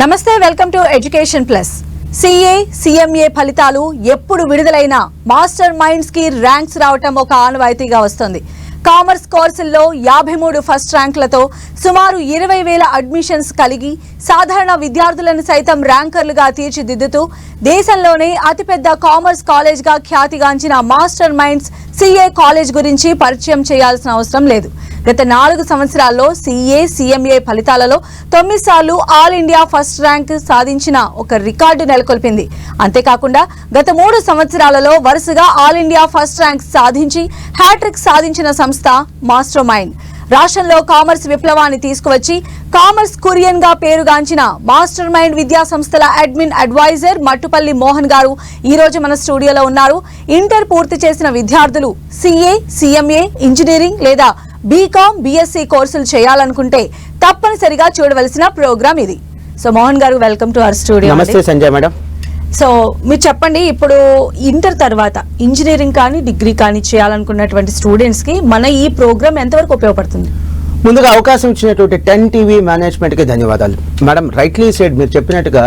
నమస్తే welcome to education plus. CA CMA ఫలితాలు ఎప్పుడు విడుదలైనా మాస్టర్ మైండ్స్కి ర్యాంక్స్ రావటం ఒక ఆనవాయితీగా వస్తుంది. కామర్స్ కోర్సుల్లో యాభై మూడు ఫస్ట్ ర్యాంకులతో సుమారు ఇరవై వేల అడ్మిషన్స్ కలిగి సాధారణ విద్యార్థులను సైతం ర్యాంకర్లుగా తీర్చిదిద్దుతూ దేశంలోనే అతిపెద్ద కామర్స్ కాలేజ్గా ఖ్యాతిగాంచిన మాస్టర్ మైండ్స్ సిఏ కాలేజ్ గురించి పరిచయం చేయాల్సిన అవసరం లేదు. గత నాలుగు సంవత్సరాల్లో సీఏ సీఎంఏ ఫలితాలలో తొమ్మిది సార్లు ఆల్ ఇండియా ఫస్ట్ ర్యాంక్ సాధించిన ఒక రికార్డు నెలకొల్పింది. అంతేకాకుండా గత మూడు సంవత్సరాలలో వరుసగా ఆల్ ఇండియా ఫస్ట్ ర్యాంక్ సాధించి హ్యాట్రిక్ సాధించిన సంస్థ మాస్టర్ మైండ్. రాష్ట్రంలో కామర్స్ విప్లవాన్ని తీసుకువచ్చి కామర్స్ కురియన్గా పేరుగాంచిన మాస్టర్ మైండ్ విద్యా సంస్థల అడ్మిన్ అడ్వైజర్ మట్టుపల్లి మోహన్ గారు ఈ రోజు మన స్టూడియోలో ఉన్నారు. ఇంటర్ పూర్తి చేసిన విద్యార్థులు సిఏ సిఎంఏ ఇంజనీరింగ్ లేదా బీకామ్ బీఎస్సీ కోర్సులు చేయాలనుకుంటే తప్పనిసరిగా చూడవలసిన ప్రోగ్రామ్ ఇది. సో మోహన్ గారు వెల్కమ్ టు అవర్ స్టూడియో నమస్తే సంజయ్ మేడం. సో మీరు చెప్పండి ఇప్పుడు ఇంటర్ తర్వాత ఇంజనీరింగ్ కానీ డిగ్రీ కానీ చేయాలనుకున్నటువంటి స్టూడెంట్స్కి మన ఈ ప్రోగ్రామ్ ఎంతవరకు ఉపయోగపడుతుంది? ముందుగా అవకాశం ఇచ్చినటువంటి టెన్ టీవీ మేనేజ్మెంట్కి ధన్యవాదాలు. మేడం రైట్లీ సైడ్ మీరు చెప్పినట్టుగా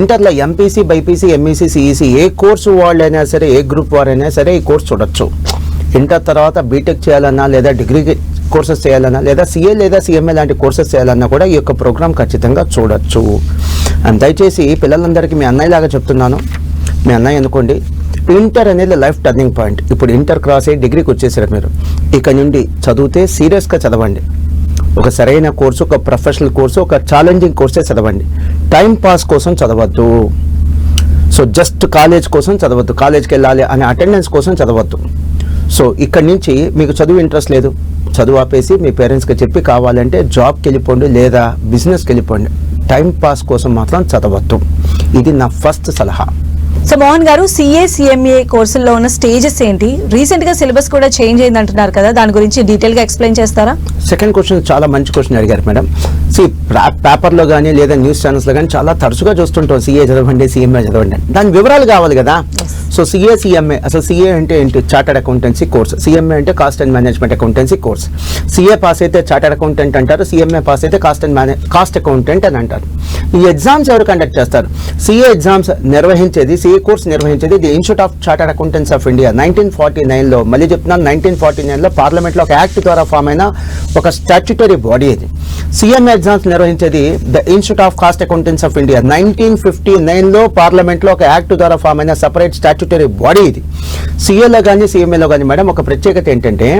ఇంటర్లో ఎంపీసీ బైపీసీ ఎంఈసీ సిఈసీ ఏ కోర్సు వాళ్ళైనా సరే ఏ గ్రూప్ వారైనా సరే ఈ కోర్స్ చూడొచ్చు. ఇంటర్ తర్వాత బీటెక్ చేయాలన్నా లేదా డిగ్రీ కోర్సెస్ చేయాలన్నా లేదా సిఏ లేదా సిఎంఏ లాంటి కోర్సెస్ చేయాలన్నా కూడా ఈ యొక్క ప్రోగ్రామ్ ఖచ్చితంగా చూడొచ్చు. అండ్ దయచేసి పిల్లలందరికీ మీ అన్నయ్యలాగా చెప్తున్నాను. మీ అన్నయ్య అనుకోండి ఇంటర్ అనేది లైఫ్ టర్నింగ్ పాయింట్. ఇప్పుడు ఇంటర్ క్రాస్ అయ్యి డిగ్రీకి వచ్చేసారు మీరు. ఇక నుండి చదివితే సీరియస్గా చదవండి. ఒక సరైన కోర్సు ఒక ప్రొఫెషనల్ కోర్సు ఒక ఛాలెంజింగ్ కోర్సే చదవండి. టైం పాస్ కోసం చదవద్దు. సో జస్ట్ కాలేజ్ కోసం చదవద్దు. కాలేజ్కి వెళ్ళాలి అనే అటెండెన్స్ కోసం చదవద్దు. సో ఇక్కడి నుంచి మీకు చదువు ఇంట్రెస్ట్ లేదు. చదువు ఆపేసి మీ పేరెంట్స్కి చెప్పి కావాలంటే జాబ్కి వెళ్ళిపోండి లేదా బిజినెస్కి వెళ్ళిపోండి. టైం పాస్ కోసం మాత్రం చదవద్దు. ఇది నా ఫస్ట్ సలహా. సో మోహన్ గారు సిఏ సిఎంఏ కోర్సుల్లో ఉన్న స్టేజెస్ ఏంటి? రీసెంట్గా సిలబస్ కూడా చేంజ్ అయింది అంటున్నారు కదా దాని గురించి డీటెయిల్గా ఎక్స్ప్లెయిన్ చేస్తారా? సెకండ్ క్వశ్చన్ చాలా మంచి క్వశ్చన్ అడిగారు మేడం. సి పేపర్లో కానీ లేదా న్యూస్ ఛానల్స్లో కానీ చాలా తరచుగా చూస్తుంటాం సీఏ చదవండి సీఎంఏ చదవండి. దాని వివరాలు కావాలి కదా. సో సిఏ సిఎంఏ అసలు సిఏ అంటే ఏంటి? చార్టర్డ్ అకౌంటెన్సీ కోర్స్ సిఎంఏ అంటే cost and management accountancy course CA pass అయితే చార్టర్డ్ అకౌంటెంట్ అంటారు సిఎంఏ పాస్ అయితే కాస్ట్ అండ్ మేనే కాస్ట్ అకౌంటెంట్ అని అంటారు. ఈ ఎగ్జామ్స్ ఎవరు కండక్ట్ చేస్తారు? సిఏ ఎగ్జామ్స్ నిర్వహించేది CA course నిర్వహించేది the institute of chartered accountants of India. Nineteen forty నైన్లో మళ్ళీ చెప్తున్నాను నైన్టీన్ ఫార్టీ నైన్లో పార్లమెంట్లో ఒక యాక్ట్ ద్వారా ఫామ్ అయిన ఒక స్టాట్యుటరీ బాడీ ఇది. CM exams నిర్వహించేది the institute of cost accountants of India. Nineteen fifty నైన్లో పార్లమెంట్లో ఒక యాక్ట్ ద్వారా ఫామ్ అయిన సపరేట్ స్టాట్యుటరీ బాడీ ఇది. సిఏలో కానీ సిఎంఏలో కానీ మేడం ఒక ప్రత్యేకత ఏంటంటే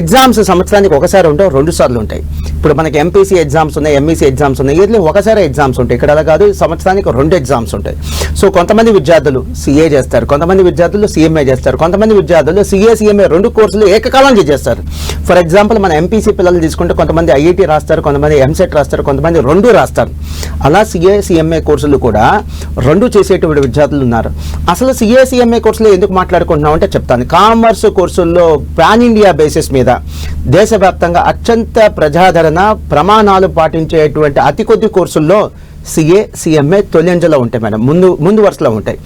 ఎగ్జామ్స్ సంవత్సరానికి ఒకసారి ఉండవు రెండు సార్లు ఉంటాయి. ఇప్పుడు మనకి ఎంపీసీ ఎగ్జామ్స్ ఉన్నాయి ఎంఈసీ ఎగ్జామ్స్ ఉన్నాయి ఇయర్లీ ఒకసారి ఎగ్జామ్స్ ఉంటాయి. ఇక్కడ అలా కాదు సంవత్సరానికి రెండు ఎగ్జామ్స్ ఉంటాయి. సో కొంతమంది విద్యార్థులు విద్యార్థులు సిఏ చేస్తారు. కొంతమంది విద్యార్థులు సీఎంఏ చేస్తారు. కొంతమంది విద్యార్థులు సిఏ సీఎంఏ రెండు కోర్సులు ఏకకాలంలో చేస్తారు. ఫర్ ఎగ్జాంపుల్ మన ఎంపీసీ పిల్లలు తీసుకుంటే కొంతమంది ఐఐటీ రాస్తారు కొంతమంది ఎంసెట్ రాస్తారు కొంతమంది రెండు రాస్తారు. అలా సిఏ సీఎంఏ కోర్సులు కూడా రెండు చేసేటువంటి విద్యార్థులు ఉన్నారు. అసలు సిఏ సీఎంఏ కోర్సులు ఎందుకు మాట్లాడుకుంటున్నాం అంటే చెప్తాను. కామర్స్ కోర్సుల్లో పాన్ ఇండియా బేసిస్ మీద దేశవ్యాప్తంగా అత్యంత ప్రజాదరణ ప్రమాణాలు పాటించేటువంటి అతి కొద్ది కోర్సుల్లో సిఏ సిఎంఏ తొలింజలో ఉంటాయి మేడం. ముందు ముందు వరుసలో ఉంటాయి.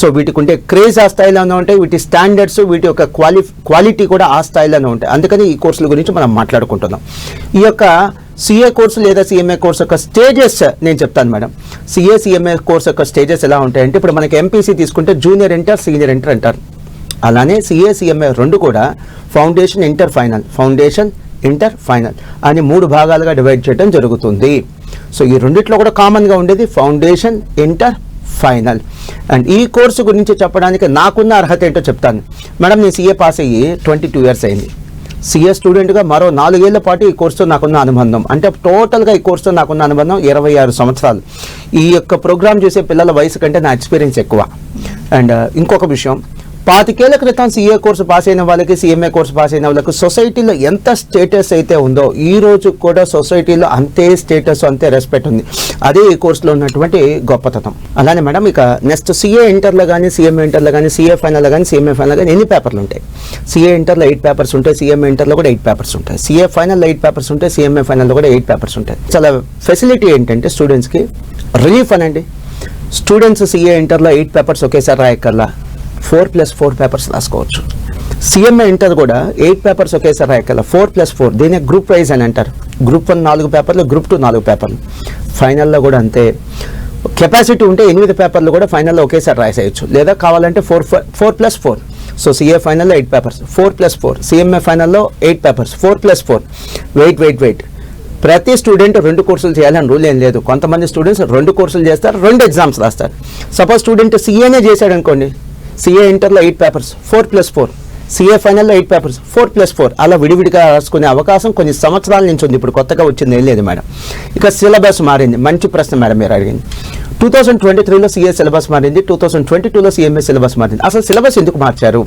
సో వీటికి ఉంటే క్రేజ్ ఆ స్థాయిలోనే ఉంటాయి. వీటి స్టాండర్డ్స్ వీటి యొక్క క్వాలి క్వాలిటీ కూడా ఆ స్థాయిలోనే ఉంటాయి. అందుకని ఈ కోర్సుల గురించి మనం మాట్లాడుకుంటున్నాం. ఈ యొక్క సిఏ కోర్సు లేదా సిఎంఏ కోర్సు యొక్క స్టేజెస్ నేను చెప్తాను మేడం. సిఏ సిఎంఏ కోర్సు యొక్క స్టేజెస్ ఎలా ఉంటాయంటే ఇప్పుడు మనకి ఎంపీసీ తీసుకుంటే జూనియర్ ఇంటర్ సీనియర్ ఇంటర్ అంటారు. అలానే సిఏ సిఎంఏ రెండు కూడా foundation inter final foundation inter final అని మూడు భాగాలుగా డివైడ్ చేయడం జరుగుతుంది. సో ఈ రెండిట్లో కూడా కామన్గా ఉండేది ఫౌండేషన్ ఇంటర్ ఫైనల్ అండ్ ఈ కోర్సు గురించి చెప్పడానికి నాకున్న అర్హత ఏంటో చెప్తాను. మేడం నేను సీఏ పాస్ అయ్యి ట్వంటీ టూ ఇయర్స్ అయింది సిఏ స్టూడెంట్గా మరో నాలుగేళ్ళ పాటు ఈ కోర్సుతో నాకున్న అనుబంధం. అంటే టోటల్గా ఈ కోర్సుతో నాకున్న అనుబంధం ఇరవై ఆరు సంవత్సరాలు. ఈ యొక్క ప్రోగ్రామ్ చూసే పిల్లల వయసు కంటే నా ఎక్స్పీరియన్స్ ఎక్కువ. అండ్ uh, ఇంకొక విషయం. పాతికేళ్ళ క్రితం సీఏ కోర్సు పాస్ అయిన వాళ్ళకి సీఎంఏ కోర్సు పాస్ అయిన వాళ్ళకి సొసైటీలో ఎంత స్టేటస్ అయితే ఉందో ఈ రోజు కూడా సొసైటీలో అంతే స్టేటస్ అంతే రెస్పెక్ట్ ఉంది. అదే ఈ కోర్సులో ఉన్నటువంటి గొప్పతనం. అలానే మేడం ఇక నెక్స్ట్ సీఏ ఇంటర్లో కానీ సీఎంఏ ఇంటర్లో కానీ సీఏ ఫైనల్ కానీ సీఎంఏ ఫైనల్ కానీ ఎన్ని పేపర్లు ఉంటాయి? సీఏ ఇంటర్లో ఎయిట్ పేపర్స్ ఉంటాయి సీఎంఏ ఇంటర్లో కూడా ఎయిట్ పేపర్స్ ఉంటాయి. సీఏ ఫైనల్లో ఎయిట్ పేపర్స్ ఉంటాయి సీఎంఏ ఫైనల్లో కూడా ఎయిట్ పేపర్స్ ఉంటాయి. చాలా ఫెసిలిటీ ఏంటంటే స్టూడెంట్స్కి రిలీఫ్ అనండి. స్టూడెంట్స్ సీఏ ఇంటర్లో ఎయిట్ పేపర్స్ ఒకేసారి రాయక్కర్లా? ఫోర్ ప్లస్ ఫోర్ పేపర్స్ రాసుకోవచ్చు. సిఎంఏ ఇంటర్ కూడా ఎయిట్ పేపర్స్ ఒకేసారి రాయగల ఫోర్ ప్లస్ ఫోర్ దీనే గ్రూప్ వైజ్ అని అంటారు. గ్రూప్ వన్ నాలుగు పేపర్లు గ్రూప్ టూ నాలుగు పేపర్లు. ఫైనల్లో కూడా అంతే. కెపాసిటీ ఉంటే ఎనిమిది పేపర్లు కూడా ఫైనల్లో ఒకేసారి రాసేయచ్చు. లేదా కావాలంటే four four plus four. So CA ఫైనల్లో eight papers. Four plus four. CMA ఫైనల్లో eight papers. Four plus four. Wait wait wait. ప్రతి స్టూడెంట్ రెండు కోర్సులు చేయాలని రూల్ ఏం లేదు. కొంతమంది స్టూడెంట్స్ రెండు కోర్సులు చేస్తారు రెండు ఎగ్జామ్స్ రాస్తారు. సపోజ్ స్టూడెంట్ సిఏనే చేశాడు అనుకోండి సిఏ ఇంటర్లో eight papers four plus four CA ఫైనల్లో eight papers four plus four అలా విడివిడిగా రాసుకునే అవకాశం కొన్ని సంవత్సరాల నుంచి ఉంది. ఇప్పుడు కొత్తగా వచ్చింది ఏం లేదు మేడం. ఇక సిలబస్ మారింది. మంచి ప్రశ్న మేడం మీరు అడిగింది. టూ థౌసండ్ ట్వంటీ త్రీలో సిఏ సిలబస్ మారింది. టూ థౌసండ్ ట్వంటీ టూలో సిఎంఏ సిలబస్ మారింది. అసలు సిలబస్ ఎందుకు మార్చారు?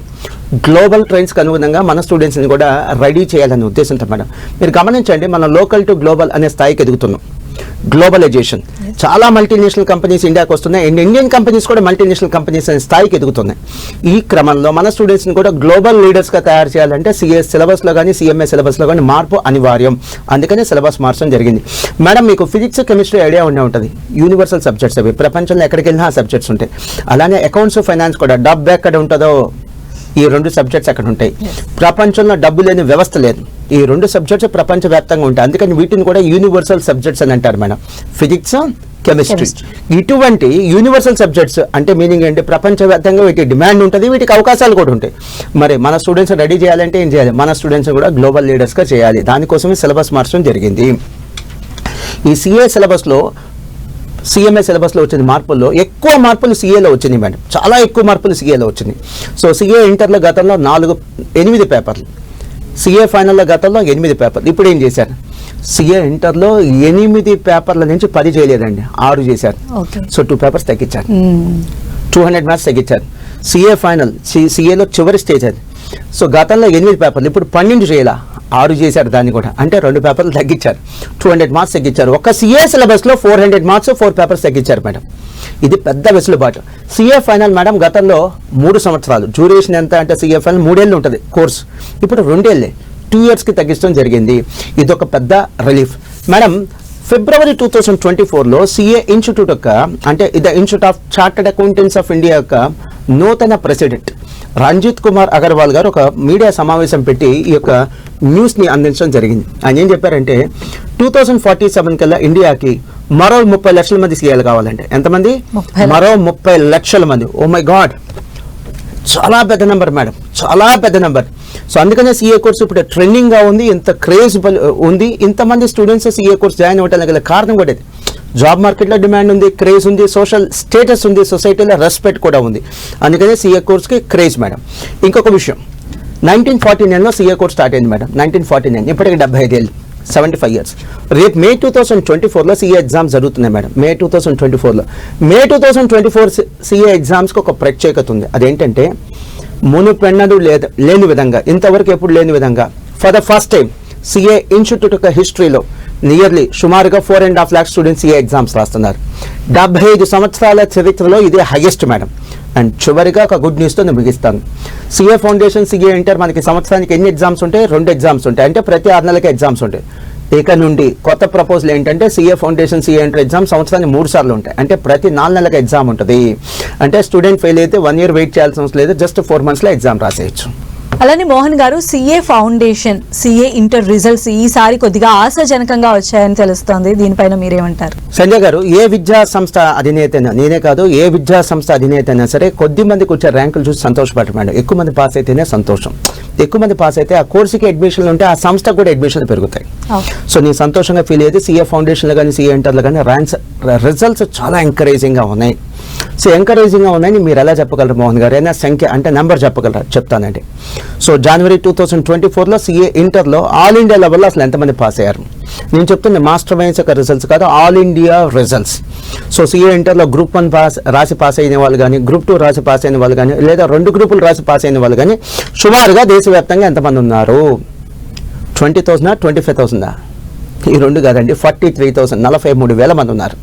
గ్లోబల్ ట్రెండ్స్కి అనుగుణంగా మన స్టూడెంట్స్ని కూడా రెడీ చేయాలనే ఉద్దేశంతో మేడం. మీరు గమనించండి మన లోకల్ టు గ్లోబల్ అనే స్థాయికి ఎదుగుతున్నాం. గ్లోబలైజేషన్ చాలా మల్టీనేషనల్ కంపెనీస్ ఇండియాకి వస్తున్నాయి. అండ్ ఇండియన్ కంపెనీస్ కూడా మల్టీనేషనల్ కంపెనీస్ అనే స్థాయికి ఎదుగుతున్నాయి. ఈ క్రమంలో మన స్టూడెంట్స్ని కూడా గ్లోబల్ లీడర్స్గా తయారు చేయాలంటే సిఎస్ సిలబస్లో కానీ సిఎంఏ సిలబస్లో కానీ మార్పు అనివార్యం. అందుకనే సిలబస్ మార్చడం జరిగింది. మేడం మీకు ఫిజిక్స్ కెమిస్ట్రీ ఐడియా ఉండే ఉంటుంది. యూనివర్సల్ సబ్జెక్ట్స్ అవి. ప్రపంచంలో ఎక్కడికి వెళ్ళినా ఆ సబ్జెక్ట్స్ ఉంటాయి. అలానే అకౌంట్స్ ఫైనాన్స్ కూడా డబ్బు ఎక్కడ ఉంటుందో ఈ రెండు సబ్జెక్ట్స్ అక్కడ ఉంటాయి. ప్రపంచంలో డబ్బు లేని వ్యవస్థ లేదు. ఈ రెండు సబ్జెక్ట్స్ ప్రపంచవ్యాప్తంగా ఉంటాయి. అందుకని వీటిని కూడా యూనివర్సల్ సబ్జెక్ట్స్ అని అంటారు మేడం. Physics chemistry. ఇటువంటి యూనివర్సల్ సబ్జెక్ట్స్ అంటే మీనింగ్ ఏంటి? ప్రపంచవ్యాప్తంగా వీటికి డిమాండ్ ఉంటుంది వీటికి అవకాశాలు కూడా ఉంటాయి. మరి మన స్టూడెంట్స్ రెడీ చేయాలంటే ఏం చేయాలి? మన స్టూడెంట్స్ కూడా గ్లోబల్ లీడర్స్గా చేయాలి. దానికోసమే సిలబస్ మార్చడం జరిగింది. ఈ సిఏ సిలబస్లో సిఎంఏ సిలబస్లో వచ్చిన మార్పుల్లో ఎక్కువ మార్పులు సిఏలో వచ్చినాయి మేడం. చాలా ఎక్కువ మార్పులు సిఏలో వచ్చినాయి. సో సిఏ ఇంటర్లో గతంలో నాలుగు ఎనిమిది పేపర్లు. సిఏ ఫైనల్లో గతంలో ఎనిమిది పేపర్లు. ఇప్పుడు ఏం చేశారు? సిఏ ఇంటర్లో ఎనిమిది పేపర్ల నుంచి పది చేయలేదండి. ఆరు చేశారు. సో టూ పేపర్స్ తగ్గించారు. టూ హండ్రెడ్ మ్యాథ్స్ తగ్గించారు. సిఏ ఫైనల్ సిఏలో చివరి స్టేజ్ అది. సో గతంలో ఎనిమిది పేపర్లు. ఇప్పుడు పన్నెండు చేయాల? ఆరు చేశారు దాన్ని కూడా. అంటే రెండు పేపర్లు తగ్గించారు. టూ హండ్రెడ్ మార్క్స్ తగ్గించారు. ఒక సిఏ సిలబస్లో four hundred marks four papers తగ్గించారు మేడం. ఇది పెద్ద వెసులుబాటు. సిఏ ఫైనల్ మేడం గతంలో మూడు సంవత్సరాలు. డ్యూరేషన్ ఎంత అంటే సిఏ ఫైనల్ మూడేళ్ళు ఉంటుంది కోర్స్. ఇప్పుడు రెండేళ్ళే. టూ ఇయర్స్కి తగ్గించడం జరిగింది. ఇది ఒక పెద్ద రిలీఫ్ మేడం ఫిబ్రవరి టూ థౌసండ్ ట్వంటీ ఫోర్లో సిఏ ఇన్స్టిట్యూట్ యొక్క అంటే the institute of chartered accountants of India యొక్క నూతన ప్రెసిడెంట్ రంజిత్ కుమార్ అగర్వాల్ గారు ఒక మీడియా సమావేశం పెట్టి ఈ యొక్క న్యూస్ని అందించడం జరిగింది. ఆయన ఏం చెప్పారంటే టూ థౌసండ్ ఫార్టీ సెవెన్ కల్లా ఇండియాకి మరో ముప్పై లక్షల మంది సీఏలు కావాలంటే. ఎంతమంది? మరో ముప్పై లక్షల మంది. ఓ మై గాడ్ చాలా పెద్ద నెంబర్ మేడం చాలా పెద్ద నెంబర్ సో అందుకనే సిఏ కోర్స్ ఇప్పుడు ట్రెండింగ్గా ఉంది ఇంత క్రేజ్ ఉంది. ఇంతమంది స్టూడెంట్స్ సీఏ కోర్స్ జాయిన్ అవ్వడానికి గల కారణం కూడా జాబ్ మార్కెట్లో డిమాండ్ ఉంది క్రేజ్ ఉంది సోషల్ స్టేటస్ ఉంది సొసైటీలో రెస్పెక్ట్ కూడా ఉంది. అందుకనే సిఏ కోర్స్కి క్రేజ్ మేడం ఇంకొక విషయం. నైన్టీన్ ఫార్టీ నైన్లో సిఏ కోర్స్ స్టార్ట్ అయింది మేడం నైన్టీన్ ఫార్టీ నైన్ ఇప్పటికి డెబ్బై ఐదేళ్ళు సెవెంటీ ఫైవ్ ఇయర్స్ రేపు మే టూ థౌసండ్ ట్వంటీ ఫోర్లో సీఏ ఎగ్జామ్స్ జరుగుతున్నాయి madam May two thousand twenty ఫోర్లో May two thousand twenty four CA ఎగ్జామ్స్కి ఒక ప్రత్యేకత ఉంది. అదేంటంటే మునుపెన్నడు లేదు లేని విధంగా ఇంతవరకు ఎప్పుడు లేని విధంగా for the first time CA institute యొక్క హిస్టరీలో నియర్లీ సుమారుగా four and half lakh students CA exams రాస్తున్నారు. డెబ్బై ఐదు సంవత్సరాల చరిత్రలో ఇదే హైయెస్ట్ మేడం అండ్ చివరిగా ఒక గుడ్ న్యూస్తో నేను ముగిస్తాను. సిఏ ఫౌండేషన్ సిఏ ఇంటర్ మనకి సంవత్సరానికి ఎన్ని ఎగ్జామ్స్ ఉంటాయి? రెండు ఎగ్జామ్స్ ఉంటాయి. అంటే ప్రతి ఆరు నెలలకి ఎగ్జామ్స్ ఉంటాయి. ఇక నుండి కొత్త ప్రపోజల్ ఏంటంటే CA foundation CA inter exam సంవత్సరానికి మూడు సార్లు ఉంటాయి. అంటే ప్రతి నాలుగు నెలలకు ఎగ్జామ్ ఉంటుంది. అంటే స్టూడెంట్ ఫెయిల్ అయితే వన్ ఇయర్ వెయిట్ చేయాల్సిన అవసరం లేదు. జస్ట్ ఫోర్ మంత్స్లో ఎగ్జామ్ రాసేయచ్చు. అలానే మోహన్ గారు CA foundation CA inter results ఈసారి కొద్దిగా ఆశాజనకంగా వచ్చాయని తెలుస్తోంది. దీనిపైన మీరేమంటారు? సంజయ్ గారు ఏ విద్యా సంస్థ అధినేతైనా నేనే కాదు ఏ విద్యా సంస్థ అధినేతైనా సరే కొద్ది మందికి వచ్చే ర్యాంకులు చూసి సంతోషపడటం మేడం. ఎక్కువ మంది పాస్ అయితేనే సంతోషం. ఎక్కువ మంది పాస్ అయితే ఆ కోర్సుకి అడ్మిషన్లు ఉంటే ఆ సంస్థకు కూడా అడ్మిషన్లు పెరుగుతాయి. సో నేను సంతోషంగా ఫీల్ అయ్యేది సీఏ ఫౌండేషన్లో కానీ సీఏ ఇంటర్లో కానీ ర్యాంక్స్ రిజల్ట్స్ చాలా ఎంకరేజింగ్గా ఉన్నాయి. సో ఎంకరేజింగ్గా ఉన్నాయని మీరు ఎలా చెప్పగలరు మోహన్ గారు? ఏదైనా సంఖ్య అంటే నెంబర్ చెప్పగలరా? చెప్తానండి. So January two thousand twenty ఫోర్లో సీఏ ఇంటర్లో ఆల్ ఇండియా లెవెల్లో అసలు ఎంతమంది పాస్ అయ్యారు? నేను చెప్తున్న మాస్టర్ మైన్స్ యొక్క రిజల్ట్స్ కాదు all India results so CA ఇంటర్లో గ్రూప్ వన్ పాస్ రాసి పాస్ అయిన వాళ్ళు కానీ గ్రూప్ టూ రాసి పాస్ అయిన వాళ్ళు కానీ లేదా రెండు గ్రూపులు రాసి పాస్ అయిన వాళ్ళు కానీ సుమారుగా దేశవ్యాప్తంగా ఎంతమంది ఉన్నారు? ట్వంటీ థౌసండా ట్వంటీ ఫైవ్ థౌసండా ఈ రెండు కాదండి ఫార్టీ త్రీ థౌసండ్ నలభై మూడు వేల మంది ఉన్నారు.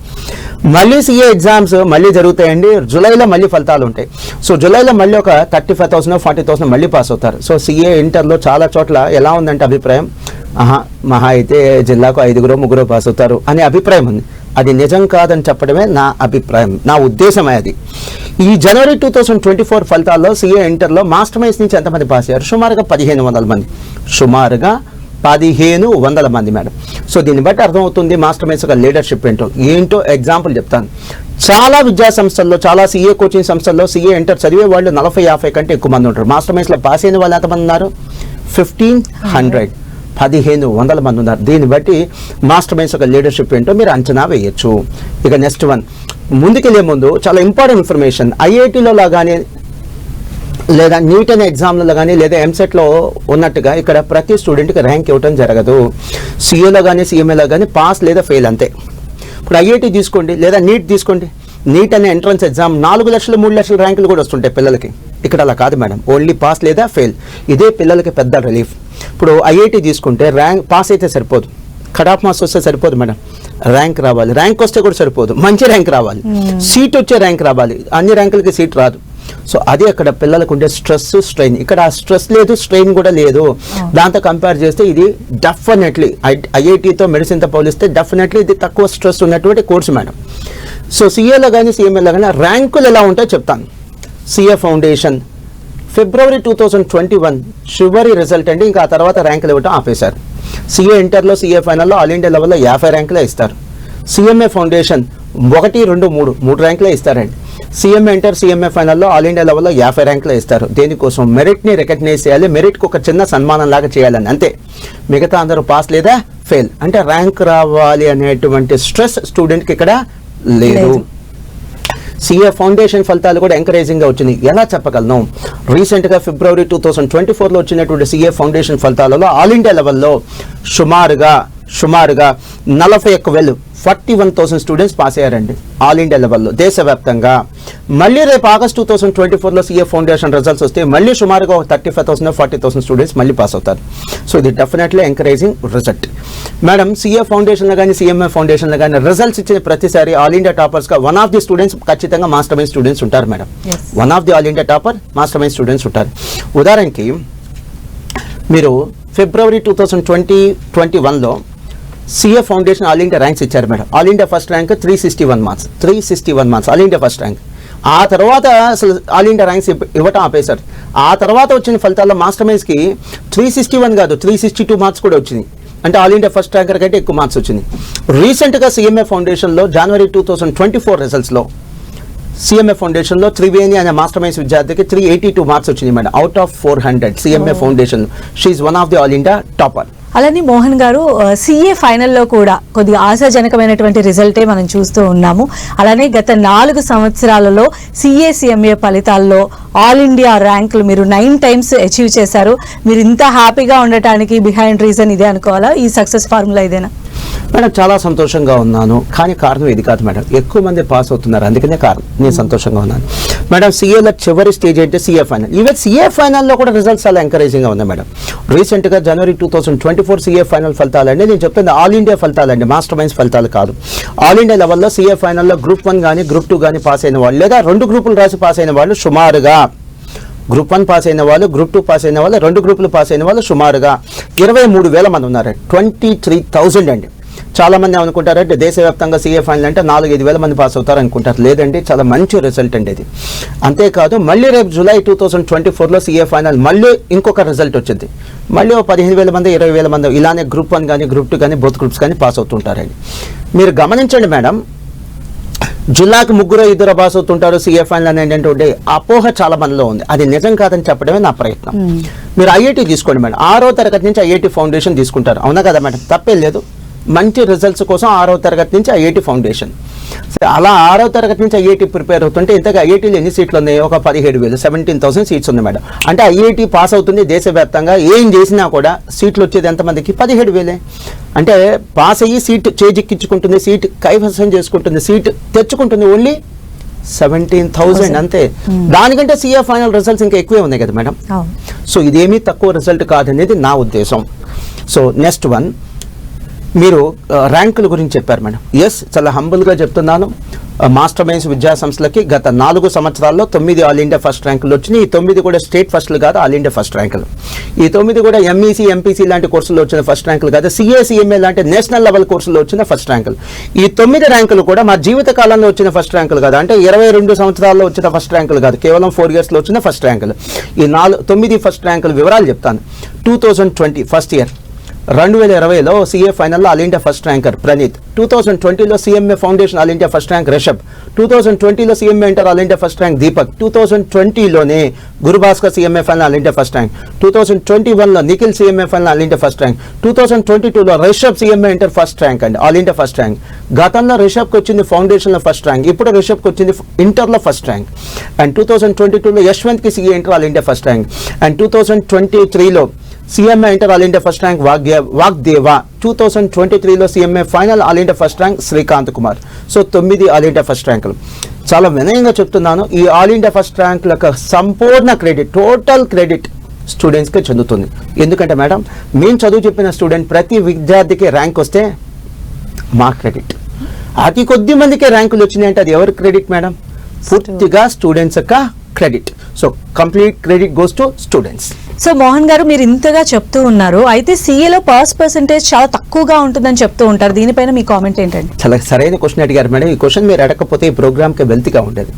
మళ్ళీ సిఏ ఎగ్జామ్స్ మళ్ళీ జరుగుతాయండి. జూలైలో మళ్ళీ ఫలితాలు ఉంటాయి. సో జూలైలో మళ్ళీ ఒక thirty five thousand forty thousand మళ్ళీ పాస్ అవుతారు. సో సిఏ ఇంటర్లో చాలా చోట్ల ఎలా ఉందంటే అభిప్రాయం? ఆహా మహా అయితే జిల్లాకు ఐదుగురు ముగ్గురు పాస్ అవుతారు అనే అభిప్రాయం ఉంది. అది నిజం కాదని చెప్పడమే నా అభిప్రాయం నా ఉద్దేశమే అది. ఈ January two thousand twenty four ఫలితాల్లో సిఏ ఇంటర్లో మాస్టర్ మైన్స్ నుంచి ఎంతమంది పాస్ అయ్యారు? సుమారుగా పదిహేను వందల మంది. సుమారుగా పదిహేను వందల మంది మేడం. సో దీన్ని బట్టి అర్థమవుతుంది మాస్టర్ మైన్స్ ఒక లీడర్షిప్ ఏంటో. ఏంటో ఎగ్జాంపుల్ చెప్తాను. చాలా విద్యా సంస్థల్లో చాలా సీఏ కోచింగ్ సంస్థల్లో సీఏ ఎంటర్ చదివే వాళ్ళు నలభై యాభై కంటే ఎక్కువ మంది ఉంటారు. మాస్టర్ మైన్స్లో పాస్ అయిన వాళ్ళు ఎంతమంది ఉన్నారు? Fifteen hundred. పదిహేను వందల మంది ఉన్నారు. దీన్ని బట్టి మాస్టర్ మైన్స్ ఒక లీడర్షిప్ ఏంటో మీరు అంచనా వేయొచ్చు. ఇక నెక్స్ట్ వన్. ముందుకెళ్ళే ముందు చాలా ఇంపార్టెంట్ ఇన్ఫర్మేషన్. ఐఐటీలో లాగానే లేదా నీట్ అనే ఎగ్జామ్లలో కానీ లేదా ఎంసెట్లో ఉన్నట్టుగా ఇక్కడ ప్రతి స్టూడెంట్కి ర్యాంక్ ఇవ్వడం జరగదు. సిఏలో కానీ సిఎంఏలో కానీ పాస్ లేదా ఫెయిల్ అంతే. ఇప్పుడు ఐఐటి తీసుకోండి లేదా నీట్ తీసుకోండి. నీట్ అనే ఎంట్రన్స్ ఎగ్జామ్ నాలుగు లక్షలు మూడు లక్షల ర్యాంకులు కూడా వస్తుంటాయి పిల్లలకి. ఇక్కడ అలా కాదు మేడం. ఓన్లీ పాస్ లేదా ఫెయిల్ ఇదే పిల్లలకి పెద్ద రిలీఫ్ ఇప్పుడు ఐఐటి తీసుకుంటే ర్యాంక్ పాస్ అయితే సరిపోదు. కట్ ఆఫ్ మార్క్స్ వస్తే సరిపోదు మేడం. ర్యాంక్ రావాలి. ర్యాంక్ వస్తే కూడా సరిపోదు. మంచి ర్యాంక్ రావాలి. సీట్ వచ్చే ర్యాంక్ రావాలి. అన్ని ర్యాంకులకి సీట్ రాదు. సో అది అక్కడ పిల్లలకు ఉండే స్ట్రెస్ స్ట్రెయిన్. ఇక్కడ ఆ స్ట్రెస్ లేదు స్ట్రెయిన్ కూడా లేదు. దాంతో కంపేర్ చేస్తే ఇది డెఫినెట్లీ ఐఐటితో మెడిసిన్తో పోలిస్తే డెఫినెట్లీ ఇది తక్కువ స్ట్రెస్ ఉన్నటువంటి కోర్సు మేడం. సో సిఏలో కానీ సిఎంఏలో కానీ ర్యాంకులు ఎలా ఉంటాయో చెప్తాను. CA foundation February two thousand twenty one చివరి రిజల్ట్ అండి. ఇంకా ఆ తర్వాత ర్యాంకులు ఇవ్వటం ఆపేశారు. సిఏ ఇంటర్లో సిఏ ఫైనల్లో ఆల్ ఇండియా లెవెల్లో యాభై ర్యాంకులే ఇస్తారు. సిఎంఏ ఫౌండేషన్ ఒకటి రెండు మూడు మూడు ర్యాంకులే ఇస్తారండి. సిఎంఏ ఇంటర్ సిఎంఏ ఫైనల్లో ఆల్ ఇండియా లెవెల్లో యాభై ర్యాంకులే ఇస్తారు. దేనికోసం? మెరిట్ని రికగ్నైజ్ చేయాలి. మెరిట్కి ఒక చిన్న సన్మానం లాగా చేయాలని. అంతే. మిగతా అందరూ పాస్ లేదా? ఫెయిల్ అంటే ర్యాంక్ రావాలి అనేటువంటి స్ట్రెస్ స్టూడెంట్కి ఇక్కడ లేదు. లేదు. సిఏ ఫౌండేషన్ ఫలితాలు కూడా ఎంకరేజింగ్గా వచ్చింది ఎలా చెప్పగలను? రీసెంట్గా ఫిబ్రవరి టూ థౌసండ్ ట్వంటీ ఫోర్లో వచ్చినటువంటి సిఏ ఫౌండేషన్ ఫలితాలలో ఆల్ ఇండియా లెవెల్లో సుమారుగా సుమారుగా నలభై ఒక్క వేలు forty one thousand students pass అయ్యారండి ఆల్ ఇండియా లెవెల్లో దేశవ్యాప్తంగా. మళ్ళీ రేపు ఆగస్ట్ టూ థౌసండ్ ట్వంటీ ఫోర్లో సీఏ ఫౌండేషన్ రిజల్ట్స్ వస్తే మళ్ళీ సుమారుగా thirty five thousand forty thousand students మళ్ళీ పాస్ అవుతారు. సో ఇది definitely encouraging result madam CA ఫౌండేషన్లో కానీ సిఎంఏ ఫౌండేషన్లో కానీ రిజల్ట్స్ ఇచ్చిన ప్రతిసారి ఆల్ ఇండియా టాపర్స్గా వన్ ఆఫ్ ది స్టూడెంట్స్ ఖచ్చితంగా మాస్టర్ మైండ్ స్టూడెంట్స్ ఉంటారు madam. One of the all India topper master mind students ఉంటారు. ఉదాహరణకి మీరు February two thousand twenty twenty వన్లో CA foundation all India ranks ఇచ్చారు madam. All India first rank three sixty one marks three sixty one marks all India first rank ఆ తర్వాత అసలు all India ranks ఇవ్వటం ఆపేశారు. ఆ తర్వాత వచ్చిన ఫలితాల్లో మాస్టర్ మైన్స్కి త్రీ సిక్స్టీ వన్ కాదు త్రీ సిక్స్టీ టూ మార్క్స్ కూడా వచ్చింది అంటే ఆల్ ఇండియా ఫస్ట్ ర్యాంకర్ కంటే ఎక్కువ మార్క్స్ వచ్చింది రీసెంట్గా CMA ఫౌండేషన్లో January two thousand twenty four రిజల్ట్స్లో CMA ఫౌండేషన్లో త్రివేణి అనే మాస్టర్ మైన్స్ విద్యార్థికి త్రీ ఎయిటీ టూ మార్క్స్ వచ్చింది madam out of four hundred CMA foundation she one of the all India topper అలానే మోహన్ గారు సిఏ ఫైనల్లో కూడా కొద్దిగా ఆశాజనకమైనటువంటి రిజల్టే మనం చూస్తూ ఉన్నాము. అలానే గత నాలుగు సంవత్సరాలలో సిఏ సిఎంఏ ఫలితాల్లో ఆల్ ఇండియా ర్యాంకులు మీరు నైన్ టైమ్స్ అచీవ్ చేశారు. మీరు ఇంత హ్యాపీగా ఉండటానికి బిహైండ్ రీజన్ ఇదే అనుకోవాలా? ఈ సక్సెస్ ఫార్ములా ఇదేనా? మేడం చాలా సంతోషంగా ఉన్నాను. కానీ కారణం ఇది కాదు మేడం. ఎక్కువ మంది పాస్ అవుతున్నారు. అందుకనే కారణం. నేను సంతోషంగా ఉన్నాను. మేడం సీఏలో చివరి స్టేజ్ అంటే సిఏ ఫైనల్ ఈవెన్ సీఏ ఫైనల్లో కూడా రిజల్ట్స్ చాలా ఎంకరేజింగ్గా ఉన్నాయి మేడం. రీసెంట్గా January two thousand twenty four CA final ఫలితాలండి. నేను చెప్తుంది ఆల్ ఇండియా ఫలితాలండి. మాస్టర్ మైన్స్ ఫలితాలు కాదు. ఆల్ ఇండియా లెవెల్లో సిఏ ఫైనల్లో గ్రూప్ వన్ కానీ గ్రూప్ టూ కానీ పాస్ అయిన వాళ్ళు లేదా రెండు గ్రూపులు రాసి పాస్ అయిన వాళ్ళు సుమారుగా. గ్రూప్ వన్ పాస్ అయిన వాళ్ళు గ్రూప్ టూ పాస్ అయిన వాళ్ళు రెండు గ్రూపులు పాస్ అయిన వాళ్ళు సుమారుగా ఇరవై మూడు వేల మంది ఉన్నారు ట్వంటీ త్రీ థౌజండ్ అండి. చాలా మంది అనుకుంటారంటే దేశవ్యాప్తంగా సీఏ ఫైనల్ అంటే నాలుగు ఐదు వేల మంది పాస్ అవుతారు అనుకుంటారు. లేదండి చాలా మంచి రిజల్ట్ అండి ఇది. అంతేకాదు మళ్ళీ రేపు జూలై టూ థౌసండ్ ట్వంటీ ఫోర్లో సీఏ ఫైనల్ మళ్ళీ ఇంకొక రిజల్ట్ వచ్చింది. మళ్ళీ ఓ పదిహేను వేల మంది ఇరవై వేల మంది ఇలానే గ్రూప్ వన్ కానీ గ్రూప్ టూ కానీ బోత్ గ్రూప్స్ కానీ పాస్ అవుతుంటారండి. మీరు గమనించండి మేడం జిల్లాకు ముగ్గురు ఇద్దరు పాస్ అవుతుంటారు సీఏ ఫైనల్ అనేటువంటి అపోహ చాలా మందిలో ఉంది. అది నిజం కాదని చెప్పడమే నా ప్రయత్నం. మీరు ఐఐటి తీసుకోండి మేడం. ఆరో తరగతి నుంచి ఐఐటి ఫౌండేషన్ తీసుకుంటారు. అవునా కదా మేడం? తప్పేం లేదు. మంచి రిజల్ట్స్ కోసం ఆరో తరగతి నుంచి ఐఐటి ఫౌండేషన్. అలా ఆరో తరగతి నుంచి ఐఐటి ప్రిపేర్ అవుతుంటే ఇంతగా ఐఐటీలో ఎన్ని సీట్లు ఉన్నాయి? ఒక పదిహేడు వేలు సెవెంటీన్ థౌసండ్ సీట్స్ ఉన్నాయి మేడం. అంటే ఐఐటి పాస్ అవుతుంది దేశవ్యాప్తంగా ఏం చేసినా కూడా సీట్లు వచ్చేది ఎంతమందికి? పదిహేడు వేలే. అంటే పాస్ అయ్యి సీట్ చేజిక్కించుకుంటుంది సీట్ కైవసం చేసుకుంటుంది సీట్ తెచ్చుకుంటుంది ఓన్లీ సెవెంటీన్ థౌసండ్ అంతే. దానికంటే సీఏ ఫైనల్ రిజల్ట్స్ ఇంకా ఎక్కువే ఉన్నాయి కదా మేడం. సో ఇదేమీ తక్కువ రిజల్ట్ కాదనేది నా ఉద్దేశం. సో నెక్స్ట్ వన్ మీరు ర్యాంకుల గురించి చెప్పారు మేడం. ఎస్ చాలా హంబుల్గా చెప్తున్నాను. మాస్టర్ మైన్స్ విద్యా సంస్థలకి గత నాలుగు సంవత్సరాల్లో తొమ్మిది ఆల్ ఇండియా ఫస్ట్ ర్యాంకులు వచ్చినాయి. ఈ తొమ్మిది కూడా స్టేట్ ఫస్ట్లు కాదు ఆల్ ఇండియా ఫస్ట్ ర్యాంకులు. ఈ తొమ్మిది కూడా ఎంఈసీ ఎంపీసీ లాంటి కోర్సుల్లో వచ్చిన ఫస్ట్ ర్యాంకులు కాదు సిఏసీఎంఏ లాంటి నేషనల్ లెవెల్ కోర్సుల్లో వచ్చిన ఫస్ట్ ర్యాంకులు. ఈ తొమ్మిది ర్యాంకులు కూడా మా జీవిత కాలంలో వచ్చిన ఫస్ట్ ర్యాంకులు కాదు అంటే ఇరవై రెండు సంవత్సరాల్లో వచ్చిన ఫస్ట్ ర్యాంకులు కాదు కేవలం ఫోర్ ఇయర్స్లో వచ్చిన ఫస్ట్ ర్యాంకులు. ఈ నాలుగు తొమ్మిది ఫస్ట్ ర్యాంకుల వివరాలు చెప్తాను. Two thousand twenty first year రెండు వేల ఇరవైలో సీఏ ఫైనల్లో all India first ranker Praneeth. Two thousand ట్వంటీలో CMA foundation all India first rank Rishabh. Two thousand ట్వంటీలో CMA inter all India first rank Deepak. Two thousand ట్వంటీలోనే Gurubhaskar CMA final all India first rank. Two thousand twenty వన్లో Nikhil CMA final all India first rank. Two thousand twenty టూలో Rishabh CMA inter first rank అండి all India first rank. గతంలో రిషబ్కి వచ్చింది ఫౌండేషన్లో first rank. ఇప్పుడు రిషబ్కి వచ్చింది ఇంటర్లో first rank. And two thousand twenty టూలో యశ్వంత్కి CA inter all India first rank. And two thousand twenty త్రీలో CMA inter all India first rank వాగ్దే Vagdeva two thousand twenty త్రీలో CMA final all India first rank Srikanth Kumar so తొమ్మిది all India first ర్యాంకులు చాలా వినయంగా చెప్తున్నాను ఈ all India first ర్యాంకులకు సంపూర్ణ credit total credit స్టూడెంట్స్కి చెందుతుంది. ఎందుకంటే మేడం మేము చదువు చెప్పిన స్టూడెంట్ ప్రతి విద్యార్థికి ర్యాంక్ వస్తే మా క్రెడిట్ అతి కొద్ది మందికే ర్యాంకులు వచ్చినాయంటే అది ఎవరి క్రెడిట్ మేడం? పూర్తిగా స్టూడెంట్స్ యొక్క credit so complete credit goes to students so Mohan గారు మీరు ఇంతగా చెప్తూ ఉన్నారు. అయితే సీఏలో పాస్ పర్సంటేజ్ చాలా తక్కువగా ఉంటుందని చెప్తూ ఉంటారు. దీనిపైన మీ కామెంట్ ఏంటండి? చాలా సరైన క్వశ్చన్ అడిగారు మేడం. ఈ క్వశ్చన్ మీరు అడగకపోతే ఈ ప్రోగ్రామ్కి వెల్త్గా ఉండేది.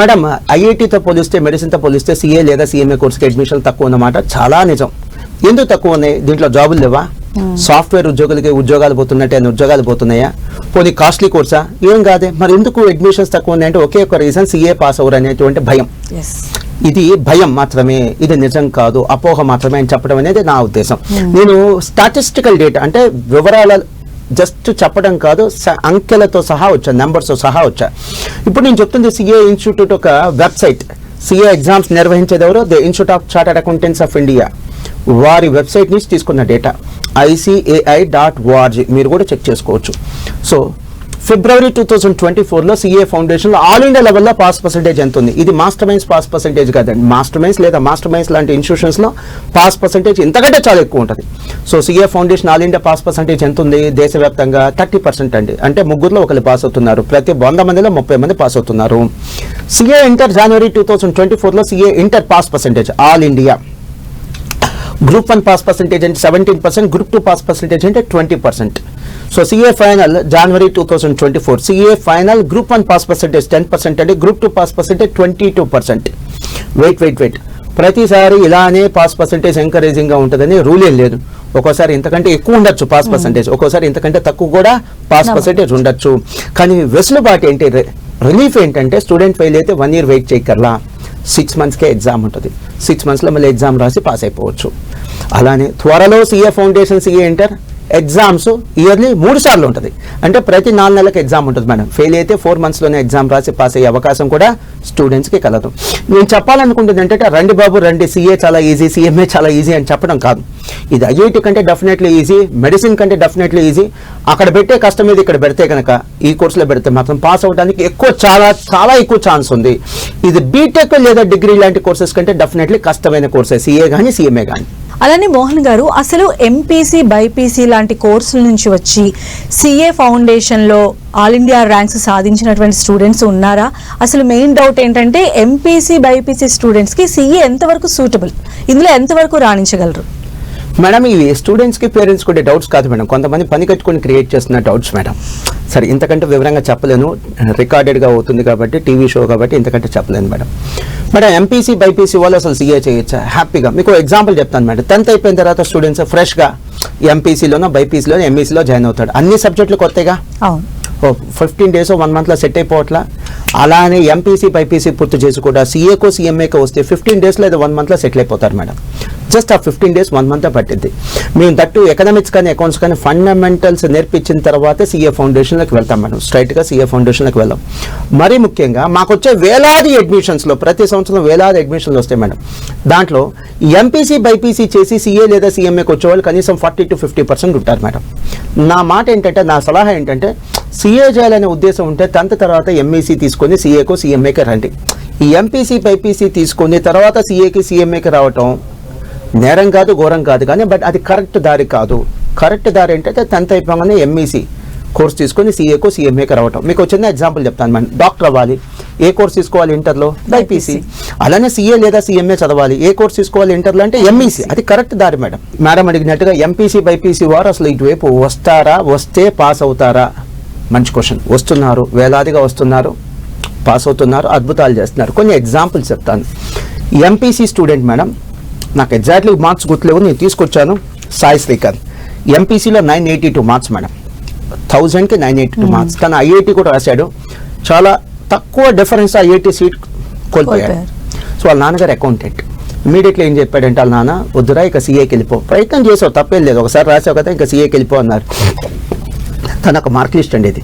మేడం ఐఐటీతో పోలిస్తే మెడిసిన్తో పోలిస్తే సీఏ లేదా సీఎంఏ కోర్స్కి అడ్మిషన్ తక్కువ ఉన్నమాట చాలా నిజం. ఎందుకు తక్కువ ఉన్నాయి? దీంట్లో జాబులు లేవా? సాఫ్ట్వేర్ ఉద్యోగులకి ఉద్యోగాలు పోతున్నట్టే అన్ని ఉద్యోగాలు పోతున్నాయా? పోనీ కాస్ట్లీ కోర్సా ఏం కాదే? మరి ఎందుకు అడ్మిషన్స్ తక్కువ ఉన్నాయంటే ఒకే ఒక రీజన్ సీఏ పాస్ అవ్వరు అనేటువంటి భయం. ఇది భయం మాత్రమే ఇది నిజం కాదు అపోహ మాత్రమే అని చెప్పడం అనేది నా ఉద్దేశం. నేను స్టాటిస్టికల్ డేటా అంటే వివరాల జస్ట్ చెప్పడం కాదు అంకెలతో సహా వచ్చా నెంబర్స్తో సహా వచ్చా. ఇప్పుడు నేను చెప్తుంది సిఏ ఇన్స్టిట్యూట్ ఒక వెబ్సైట్ సిఏ ఎగ్జామ్స్ నిర్వహించేది ఎవరు? The institute of chartered accountants of India వారి వెబ్సైట్ నుంచి తీసుకున్న డేటా ఐసిఏఐ డాట్ ఓఆర్జీ మీరు కూడా చెక్ చేసుకోవచ్చు. So February two thousand twenty ఫోర్లో సిఏ ఫౌండేషన్లో ఆల్ ఇండియా లెవెల్లో పాస్ పర్సెంటేజ్ ఎంత ఉంది? ఇది మాస్టర్ మైన్స్ పాస్ పర్సెంటేజ్ కాదండి. మాస్టర్ మైన్స్ లేదా మాస్టర్ మైన్స్ లాంటి ఇన్స్టిట్యూషన్స్లో పాస్ పర్సెంటేజ్ ఇంతకంటే చాలా ఎక్కువ ఉంటుంది. So CA foundation all India pass percentage ఎంత ఉంది? దేశవ్యాప్తంగా థర్టీ పర్సెంట్ అండి. అంటే ముగ్గురులో ఒకరు పాస్ అవుతున్నారు. ప్రతి వంద మందిలో ముప్పై మంది పాస్ అవుతున్నారు. CA inter January two thousand twenty ఫోర్లో CA inter pass percentage all India. Group one pass percentage అంటే seventeen percent group two pass percentage అంటే twenty percent so CA final January two thousand twenty four CA final group one pass percentage ten percent అంటే group two pass percentage twenty two percent wait wait wait ప్రతిసారి ఇలానే pass percentage ఎంకరేజింగ్గా ఉంటుందని rule ఏం లేదు. ఒక్కోసారి ఇంతకంటే ఎక్కువ ఉండొచ్చు పాస్ పర్సెంటేజ్ ఒక్కోసారి ఇంతకంటే తక్కువ కూడా పాస్ పర్సెంటేజ్ ఉండొచ్చు. కానీ వెసులుబాటు ఏంటి? రిలీఫ్ ఏంటంటే స్టూడెంట్ ఫెయిల్ అయితే వన్ ఇయర్ వెయిట్ చేయకర్లా సిక్స్ మంత్స్కే ఎగ్జామ్ ఉంటుంది. సిక్స్ మంత్స్లో మళ్ళీ ఎగ్జామ్ రాసి పాస్ అయిపోవచ్చు. అలానే త్వరలో CA foundation CA inter exams yearly మూడు సార్లు ఉంటుంది. అంటే ప్రతి నాలుగు నెలలకు ఎగ్జామ్ ఉంటుంది మేడం. ఫెయిల్ అయితే ఫోర్ మంత్స్లోనే ఎగ్జామ్ రాసి పాస్ అయ్యే అవకాశం కూడా స్టూడెంట్స్కి కలదు. నేను చెప్పాలనుకుంటుంది ఏంటంటే రండి బాబు రండి. సీఏ చాలా ఈజీ సీఎంఏ చాలా ఈజీ అని చెప్పడం కాదు. ఇది ఐఐటి కంటే డెఫినెట్లీ ఈజీ మెడిసిన్ కంటే డెఫినెట్లీ ఈజీ అక్కడ పెట్టే కష్టం మీద ఇక్కడ పెడితే కనుక ఈ కోర్సులో పెడితే మాత్రం పాస్ అవడానికి ఎక్కువ చాలా చాలా ఎక్కువ ఛాన్స్ ఉంది. ఇది బీటెక్ లేదా డిగ్రీ లాంటి కోర్సెస్ కంటే డెఫినెట్లీ కష్టమైన కోర్సెస్ సీఏ కానీ సీఎంఏ కానీ అలానే మోహన్ గారు అసలు ఎంపీసీ బైపీసీ లాంటి కోర్సుల నుంచి వచ్చి సిఏ ఫౌండేషన్లో ఆల్ ఇండియా ర్యాంక్స్ సాధించినటువంటి స్టూడెంట్స్ ఉన్నారా? అసలు మెయిన్ డౌట్ ఏంటంటే ఎంపీసీ బైపీసీ స్టూడెంట్స్కి సిఏ ఎంతవరకు సూటబుల్? ఇందులో ఎంతవరకు రాణించగలరు? మేడం ఇవి స్టూడెంట్స్కి పేరెంట్స్కి కూడా డౌట్స్ కాదు మేడం. కొంతమంది పని కట్టుకొని క్రియేట్ చేస్తున్న డౌట్స్ మేడం. సరే ఇంతకంటే వివరంగా చెప్పలేను. రికార్డెడ్గా అవుతుంది కాబట్టి టీవీ షో కాబట్టి ఇంతకంటే చెప్పలేను మేడం. మేడం ఎంపీసీ బైపీసీ వాళ్ళు అసలు సీఏ చేయొచ్చా? హ్యాపీగా మీకు ఎగ్జాంపుల్ చెప్తాను మేడం. టెన్త్ అయిపోయిన తర్వాత స్టూడెంట్స్ ఫ్రెష్గా ఎంపీసీలోనో బైపీసీలోనో ఎంఈసీలో జాయిన్ అవుతాడు. అన్ని సబ్జెక్టులు కొత్తగా? అవును. ఫిఫ్టీన్ డేస్ వన్ మంత్లో సెట్ అయిపోవట్లా? అలానే ఎంపీసీ బైపీసీ పూర్తి చేసి కూడా సీఏకో సీఎంఏకో వస్తే ఫిఫ్టీన్ డేస్ లేదా వన్ మంత్లో సెటిల్ అయిపోతారు మేడం. జస్ట్ ఆ ఫిఫ్టీన్ డేస్ వన్ మంత్ పట్టింది మేము దట్టు ఎకనామిక్స్ కానీ అకౌంట్స్ కానీ ఫండమెంటల్స్ నేర్పించిన తర్వాత సీఏ ఫౌండేషన్లోకి వెళ్తాం మేడం స్ట్రైట్గా సీఏ ఫౌండేషన్లోకి వెళ్ళాం మరీ ముఖ్యంగా మాకు వచ్చే వేలాది అడ్మిషన్స్లో ప్రతి సంవత్సరం వేలాది అడ్మిషన్లు వస్తాయి మేడం. దాంట్లో ఎంపీసీ బైపీసీ చేసి సీఏ లేదా సీఎంఏకి వచ్చేవాళ్ళు కనీసం ఫార్టీ టు ఫిఫ్టీ పర్సెంట్ ఉంటారు మేడం. నా మాట ఏంటంటే నా సలహా ఏంటంటే సీఏ చేయాలనే ఉద్దేశం ఉంటే టెన్త్ తర్వాత ఎంఈసీ తీసుకొని సీఏకో సీఎంఏకి రండి. ఈ ఎంపీసీ బైపీసీ తీసుకొని తర్వాత సీఏకి సీఎంఏకి రావటం నేరం కాదు ఘోరం కాదు కానీ బట్ అది కరెక్ట్ దారి కాదు. కరెక్ట్ దారి ఏంటంటే టెన్త్ అయిపోగానే ఎంఈసీ కోర్స్ తీసుకొని సీఏకో సీఎంఏకి రావటం. మీకు చిన్న ఎగ్జాంపుల్ చెప్తాను మేడం డాక్టర్ అవ్వాలి. ఏ కోర్స్ తీసుకోవాలి ఇంటర్లో? బైపీసీ అలానే సీఏ లేదా సీఎంఏ చదవాలి. ఏ కోర్స్ తీసుకోవాలి ఇంటర్లో అంటే ఎంఈసీ అది కరెక్ట్ దారి మేడం మేడం అడిగినట్టుగా ఎంపీసీ బైపీసీ వారు అసలు ఇటువైపు వస్తారా? వస్తే పాస్ అవుతారా? మంచి క్వశ్చన్ వస్తున్నారు. వేలాదిగా వస్తున్నారు. పాస్ అవుతున్నారు. అద్భుతాలు చేస్తున్నారు. కొన్ని ఎగ్జాంపుల్స్ చెప్తాను. ఎంపీసీ స్టూడెంట్ మేడం నాకు ఎగ్జాక్ట్లీ మార్క్స్ గుర్తులేవు నేను తీసుకొచ్చాను. Sai Srikanth. ఎంపీసీలో nine eighty two marks madam థౌజండ్కి నైన్ ఎయిటీ టూ మార్క్స్ తను ఐఐటి కూడా రాశాడు. చాలా తక్కువ డిఫరెన్స్ ఐఐటి సీట్ కోల్పోయాడు. సో వాళ్ళ నాన్నగారు అకౌంటెంట్ ఇమీడియట్లీ ఏం చెప్పాడంటే వాళ్ళ నాన్న వద్దురా ఇక సీఏకి వెళ్ళిపో. ప్రయత్నం చేసావు తప్పేం లేదు. ఒకసారి రాసావు కదా ఇంకా సీఏకి వెళ్ళిపో అన్నారు. తన ఒక మార్క్ లిస్ట్ అండి ఇది.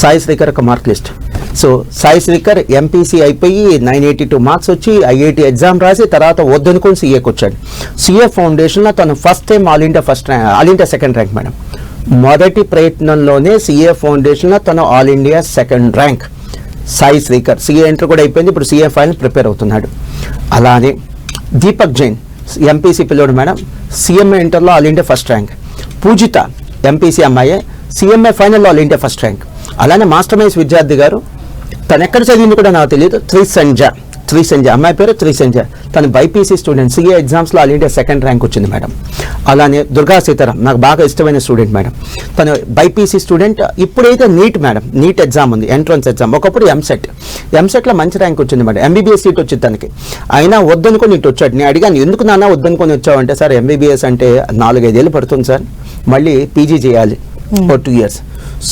సాయి శ్రీకర్ ఒక mark list so Sai Srikar MPC అయిపోయి నైన్ ఎయిటీ టూ మార్క్స్ వచ్చి ఐఐటి ఎగ్జామ్ రాసి తర్వాత వద్దనుకొని సీఏకి వచ్చాడు. సీఏ ఫౌండేషన్లో తను first time all India first all India second rank madam. మొదటి ప్రయత్నంలోనే సీఏ ఫౌండేషన్లో తను all India second rank. Sai Srikar CA inter కూడా అయిపోయింది. ఇప్పుడు సీఏ ఫైనల్ ప్రిపేర్ అవుతున్నాడు. అలానే దీపక్ జైన్ ఎంపీసీ పిల్లోడు మేడం. సీఎంఏ ఇంటర్లో all India first rank. Pujitha MPC అమ్మాయే సీఎంఏ ఫైనల్లో ఆల్ ఇండియా ఫస్ట్ ర్యాంక్. అలానే మాస్టర్ మైన్స్ విద్యార్థి గారు తను ఎక్కడ చదివింది కూడా నాకు తెలియదు. త్రిసంజ త్రిసంజ అమ్మాయి పేరు త్రిసంజ తను బైపీసీ స్టూడెంట్ సిఏ ఎగ్జామ్స్లో ఆల్ ఇండియా సెకండ్ ర్యాంక్ వచ్చింది మేడం. అలానే దుర్గా సీతారాం నాకు బాగా ఇష్టమైన స్టూడెంట్ మేడం. తను బైపీసీ స్టూడెంట్ ఇప్పుడైతే నీట్ మేడం. నీట్ ఎగ్జామ్ ఉంది ఎంట్రన్స్ ఎగ్జామ్ ఒకప్పుడు ఎంసెట్ ఎంసెట్లో మంచి ర్యాంక్ వచ్చింది మేడం. ఎంబీబీఎస్ సీట్ వచ్చింది తనకి. అయినా వద్దనుకొని ఇటు వచ్చాడు. నేను అడిగాను ఎందుకు నాన్న వద్దనుకొని వచ్చావు అంటే సార్ ఎంబీబీఎస్ అంటే నాలుగైదేళ్ళు పడుతుంది సార్. మళ్ళీ పీజీ చేయాలి for two years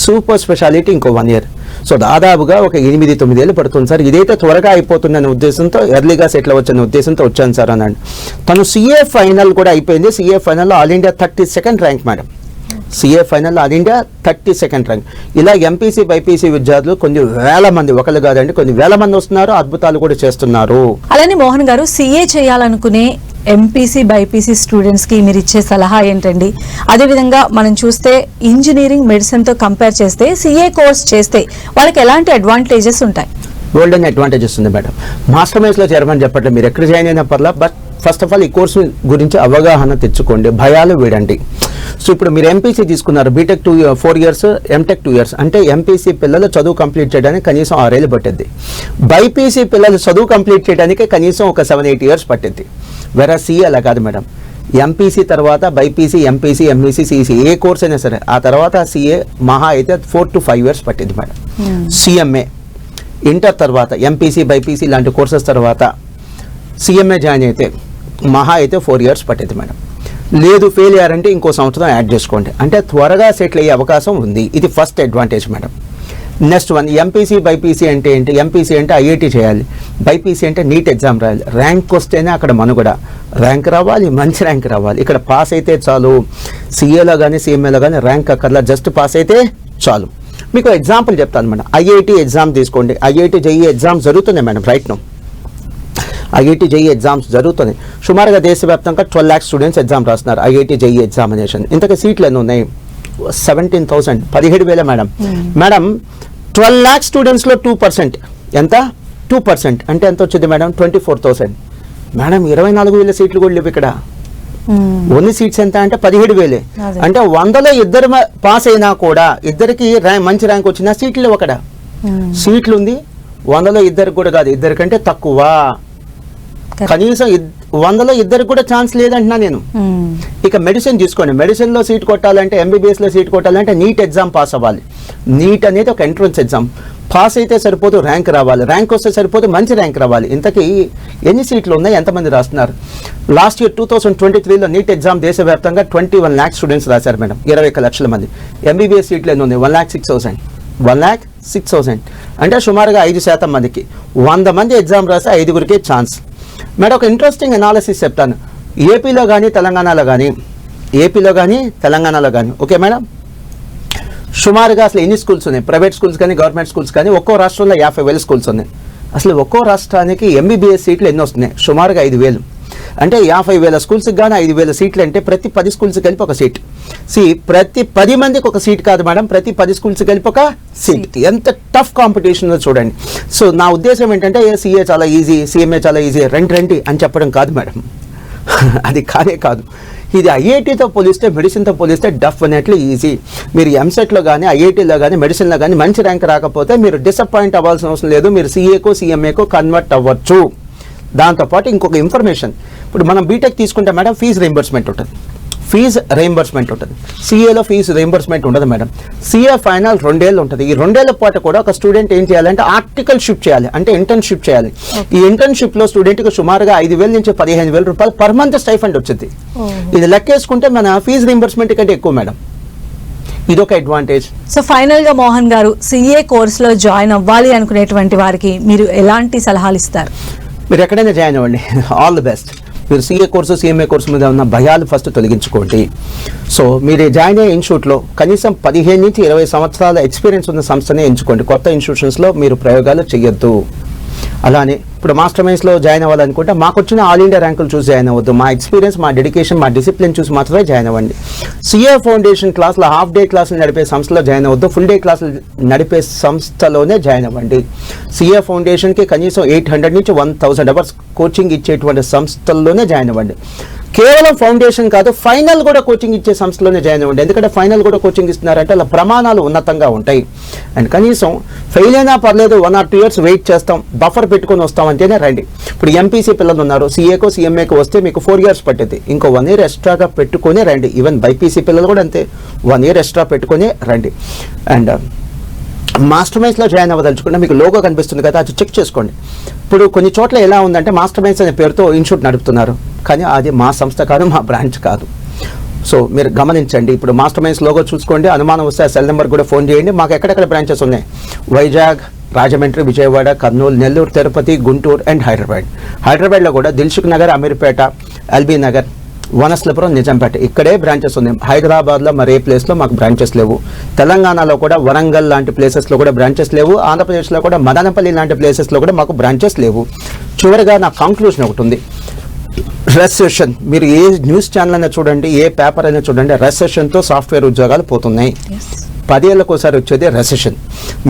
super speciality ఇంకో వన్ ఇయర్ సో దాదాపుగా ఒక ఎనిమిది తొమ్మిది ఏళ్ళు పడుతుంది సార్. ఇదైతే త్వరగా అయిపోతుందనే ఉద్దేశంతో ఎర్లీగా సెటిల్ అవ్వచ్చనే ఉద్దేశంతో వచ్చాను సార్ అన్నాడు. తను సీఏ ఫైనల్ కూడా అయిపోయింది. సీఏ ఫైనల్లో all India thirty second rank madam CA final all India thirty second rank ఇలా ఎంపీసీ బైపీసీ విద్యార్థులు కొన్ని వేల మంది ఒకళ్ళు కాదండి కొన్ని వేల మంది వస్తున్నారు అద్భుతాలు కూడా చేస్తున్నారు. అలానే మోహన్ గారు సీఏ చేయాలనుకునే ఎంపీసీ బైపీసీ స్టూడెంట్స్కి మీరు ఇచ్చే సలహా ఏంటండి? అదేవిధంగా మనం చూస్తే ఇంజనీరింగ్ మెడిసిన్తో కంపేర్ చేస్తే సిఏ కోర్స్ చేస్తే వాళ్ళకి ఎలాంటి అడ్వాంటేజెస్ ఉంటాయి? గోల్డెన్ అడ్వాంటేజెస్ ఉంది మేడం. మాస్టర్ మైన్స్లో చేరమని చెప్పట్లేదు మీరు ఎక్కడ జాయిన్ అయినా బట్ ఫస్ట్ ఆఫ్ ఆల్ ఈ కోర్సు గురించి అవగాహన తెచ్చుకోండి. భయాలు వీడండి. సో ఇప్పుడు మీరు ఎంపీసీ తీసుకున్నారు B Tech two four years M Tech two years అంటే ఎంపీసీ పిల్లలు చదువు కంప్లీట్ చేయడానికి కనీసం ఆరేళ్ళు పట్టింది బైపీసీ పిల్లలు చదువు కంప్లీట్ చేయడానికి కనీసం ఒక సెవెన్ ఎయిట్ ఇయర్స్ పట్టింది వేరే సిఏ అలా కాదు మేడం. ఎంపీసీ తర్వాత బైపీసీ ఎంపీసీ ఎంఈసీ సిఈసీ ఏ కోర్స్ అయినా సరే ఆ తర్వాత సిఏ మహా అయితే ఫోర్ టు ఫైవ్ ఇయర్స్ పట్టింది మేడం. సిఎంఏ ఇంటర్ తర్వాత ఎంపీసీ బైపీసీ లాంటి కోర్సెస్ తర్వాత సిఎంఏ జాయిన్ అయితే మహా అయితే ఫోర్ ఇయర్స్ పట్టింది మేడం. లేదు ఫెయిల్ అంటే ఇంకో సంవత్సరం యాడ్ చేసుకోండి. అంటే త్వరగా సెటిల్ అయ్యే అవకాశం ఉంది. ఇది first advantage madam. Next one MPC BiPC అంటే ఏంటి? ఎంపీసీ అంటే ఐఐటి చేయాలి. బైపీసీ అంటే నీట్ ఎగ్జామ్ రాయాలి. ర్యాంక్ వస్తేనే అక్కడ మనుగడ. ర్యాంక్ రావాలి మంచి ర్యాంక్ రావాలి. ఇక్కడ పాస్ అయితే చాలు. సీఏలో కానీ సీఎంఏలో కానీ ర్యాంక్ అక్కర్లా. జస్ట్ పాస్ అయితే చాలు. మీకు ఎగ్జాంపుల్ చెప్తాను మేడం. ఐఐటి ఎగ్జామ్ తీసుకోండి. ఐఐటి జేఈ ఎగ్జామ్ జరుగుతుంది madam right no. IIT JEE exams జరుగుతున్నాయి. సుమారుగా దేశవ్యాప్తంగా ట్వెల్వ్ ల్యాక్స్ స్టూడెంట్స్ ఎగ్జామ్ రాస్తున్నారు ఐఐటి జేఈ ఎగ్జామినేషన్. ఇంతకు సీట్లు ఎన్ని ఉన్నాయి? Seventeen thousand. పదిహేడు వేల మేడం. మేడం ట్వెల్వ్ ల్యాక్స్ స్టూడెంట్స్లో టూ పర్సెంట్. ఎంత? Two percent. అంటే ఎంత వచ్చింది madam? Twenty four thousand. Madam ఇరవై నాలుగు వేల సీట్లు కూడా లేవు ఇక్కడ. ఓన్లీ సీట్స్ ఎంత అంటే పదిహేడు వేలే. అంటే వందలో ఇద్దరు పాస్ అయినా కూడా ఇద్దరికి ర్యాంక్ మంచి ర్యాంక్ వచ్చినా సీట్లు లేవు అక్కడ. సీట్లు ఉంది వందలో ఇద్దరికి కూడా కాదు. ఇద్దరికంటే తక్కువ. కనీసం వందలో ఇద్దరికి కూడా ఛాన్స్ లేదంటున్నా నేను. ఇక మెడిసిన్ తీసుకోండి. మెడిసిన్లో సీట్ కొట్టాలంటే ఎంబీబీఎస్లో సీట్ కొట్టాలంటే నీట్ ఎగ్జామ్ పాస్ అవ్వాలి. నీట్ అనేది ఒక ఎంట్రన్స్ ఎగ్జామ్. పాస్ అయితే సరిపోదు ర్యాంక్ రావాలి. ర్యాంక్ వస్తే సరిపోదు మంచి ర్యాంక్ రావాలి. ఇంతకీ ఎన్ని సీట్లు ఉన్నాయి? ఎంతమంది రాస్తున్నారు? Last year two thousand twenty త్రీలో నీట్ ఎగ్జామ్ దేశవ్యాప్తంగా ట్వంటీ వన్ ల్యాక్ స్టూడెంట్స్ రాశారు మేడం. ఇరవై ఒక్క లక్షల మంది. ఎంబీబీఎస్ సీట్లు ఎన్ని ఉన్నాయి? One lakh six thousand. One lakh six thousand. అంటే సుమారుగా ఐదు శాతం మందికి. వంద మంది ఎగ్జామ్ రాస్తే ఐదుగురికే ఛాన్స్. మేడం ఒక ఇంట్రెస్టింగ్ అనాలిసిస్ చెప్తాను. ఏపీలో కానీ తెలంగాణలో కానీ ఏపీలో కానీ తెలంగాణలో కానీ ఓకే మేడం? సుమారుగా అసలు ఎన్ని స్కూల్స్ ఉన్నాయి? ప్రైవేట్ స్కూల్స్ కానీ గవర్నమెంట్ స్కూల్స్ కానీ ఒక్కో రాష్ట్రంలో యాభై వేల స్కూల్స్ ఉన్నాయి. అసలు ఒక్కో రాష్ట్రానికి ఎంబీబీఎస్ సీట్లు ఎన్ని వస్తున్నాయి? సుమారుగా ఐదు వేలు. అంటే యాభై వేల స్కూల్స్కి కానీ ఐదు వేల సీట్లు అంటే ప్రతి పది స్కూల్స్కి కలిపి ఒక సీట్ సి ప్రతి పది మందికి ఒక సీట్ కాదు మేడం ప్రతి పది స్కూల్స్కి కలిపి ఒక సీట్ ఎంత టఫ్ కాంపిటీషన్ చూడండి. సో నా ఉద్దేశం ఏంటంటే సీఏ చాలా ఈజీ సీఎంఏ చాలా ఈజీ రండి రండి అని చెప్పడం కాదు మేడం అది కానే కాదు. ఇది ఐఐటితో పోలిస్తే మెడిసిన్తో పోలిస్తే డెఫినెట్లీ ఈజీ మీరు ఎంసెట్లో కానీ ఐఐటీలో కానీ మెడిసిన్లో కానీ మంచి ర్యాంక్ రాకపోతే మీరు డిసప్పాయింట్ అవ్వాల్సిన అవసరం లేదు. మీరు సీఏకో సీఎంఏకో కన్వర్ట్ అవ్వచ్చు. దాంతోపాటు ఇంకొక ఇన్ఫర్మేషన్ ఇప్పుడు మనం బీటెక్ తీసుకుంటే మేడం ఫీజు రీంబర్స్మెంట్ ఉంటుంది. ఫీజు రీంబర్స్మెంట్ ఉంటుంది. సిఏలో ఫీజు రీంబర్స్మెంట్ ఉండదు మేడం. సిఏ ఫైనల్ రెండేళ్ళు ఉంటుంది. ఈ రెండేళ్ళ పాటు కూడా ఒక స్టూడెంట్ ఏం చేయాలంటే ఆర్టికల్ షిప్ చేయాలి. అంటే ఇంటర్న్షిప్ చేయాలి. ఈ ఇంటర్న్షిప్లో స్టూడెంట్కి సుమారుగా ఐదు వేల నుంచి పదిహేను వేల రూపాయలు పర్ మంత్ స్టైఫండ్ వచ్చింది. ఇది లెక్కేసుకుంటే మన ఫీజు రీంబర్స్మెంట్ కంటే ఎక్కువ మేడం. ఇది ఒక అడ్వాంటేజ్ సో ఫైనల్గా మోహన్ గారు సిఏ కోర్స్లో జాయిన్ అవ్వాలి అనుకునేటువంటి వారికి మీరు ఎలాంటి సలహాలు ఇస్తారు? మీరు ఎక్కడైనా జాయిన్ అవ్వండి. ఆల్ ది బెస్ట్ మీరు సీఏ కోర్సు సీఎంఏ కోర్సు మీద ఉన్న భయాలు ఫస్ట్ తొలగించుకోండి. సో మీరు జాయిన్ అయ్యే ఇన్స్టిట్యూట్లో కనీసం పదిహేను నుంచి ఇరవై సంవత్సరాల ఎక్స్పీరియన్స్ ఉన్న సంస్థనే ఎంచుకోండి. కొత్త ఇన్స్టిట్యూషన్స్లో మీరు ప్రయోగాలు చేయొద్దు అలానే ఇప్పుడు మాస్టర్ మైన్స్లో జాయిన్ అవ్వాలనుకుంటే మాకు వచ్చిన ఆల్ ఇండియా ర్యాంకులు చూసి జాయిన్ అవ్వద్దు. మా ఎక్స్పీరియన్స్ మా డెడికేషన్ మా డిసిప్లిన్ చూసి మాత్రమే జాయిన్ అవ్వండి. సిఏ ఫౌండేషన్ క్లాస్లో హాఫ్ డే క్లాసులు నడిపే సంస్థలో జాయిన్ అవ్వద్దు. ఫుల్ డే క్లాసులు నడిపే సంస్థలోనే జాయిన్ అవ్వండి. సిఏ ఫౌండేషన్కి కనీసం ఎయిట్ హండ్రెడ్ నుంచి వన్ థౌసండ్ అవర్స్ కోచింగ్ ఇచ్చేటువంటి సంస్థల్లోనే జాయిన్ అవ్వండి. కేవలం ఫౌండేషన్ కాదు ఫైనల్ కూడా కోచింగ్ ఇచ్చే సంస్థలోనే జాయిన్ అవ్వండి. ఎందుకంటే ఫైనల్ కూడా కోచింగ్ ఇస్తున్నారంటే అలా ప్రమాణాలు ఉన్నతంగా ఉంటాయి. అండ్ కనీసం ఫెయిల్ అయినా పర్లేదు one or two years wait చేస్తాం బఫర్ పెట్టుకొని వస్తాం అంటేనే రండి. ఇప్పుడు ఎంపీసీ పిల్లలు ఉన్నారు సీఏకో సీఎంఏకో వస్తే మీకు ఫోర్ ఇయర్స్ పట్టింది ఇంకో వన్ ఇయర్ ఎక్స్ట్రాగా పెట్టుకొని రండి. ఈవెన్ బైపీసీ పిల్లలు కూడా అంతే. వన్ ఇయర్ ఎక్స్ట్రా పెట్టుకొని రండి. అండ్ మాస్టర్ మైన్స్లో జాయిన్ అవ్వదలుచుకుంటే మీకు లోగో కనిపిస్తుంది కదా అది చెక్ చేసుకోండి. ఇప్పుడు కొన్ని చోట్ల ఎలా ఉందంటే మాస్టర్ మైన్స్ అనే పేరుతో ఇన్స్టిట్యూట్ నడుపుతున్నారు. కానీ అది మా సంస్థ కాదు మా బ్రాంచ్ కాదు. సో మీరు గమనించండి. ఇప్పుడు మాస్టర్ మైన్స్ లోగో చూసుకోండి. అనుమానం వస్తే ఆ సెల్ నెంబర్ కూడా ఫోన్ చేయండి. మాకు ఎక్కడెక్కడ బ్రాంచెస్ ఉన్నాయి? వైజాగ్ రాజమండ్రి విజయవాడ కర్నూలు నెల్లూరు తిరుపతి గుంటూరు అండ్ హైదరాబాద్. హైదరాబాద్లో కూడా దిల్సుఖ్ నగర్ అమీర్పేట ఎల్బీ నగర్ వనస్లపురం నిజాంపేట. ఇక్కడే బ్రాంచెస్ ఉన్నాయి. హైదరాబాద్లో మరే ప్లేస్లో మాకు బ్రాంచెస్ లేవు. తెలంగాణలో కూడా వరంగల్ లాంటి ప్లేసెస్లో కూడా బ్రాంచెస్ లేవు. ఆంధ్రప్రదేశ్లో కూడా మదనపల్లి లాంటి ప్లేసెస్లో కూడా మాకు బ్రాంచెస్ లేవు. చివరిగా నా కంక్లూషన్ ఒకటి ఉంది. రెసెషన్ మీరు ఏ న్యూస్ ఛానల్ అయినా చూడండి ఏ పేపర్ అయినా చూడండి రెసెషన్తో సాఫ్ట్వేర్ ఉద్యోగాలు పోతున్నాయి. పదేళ్ళకు ఒకసారి వచ్చేది రెసెషన్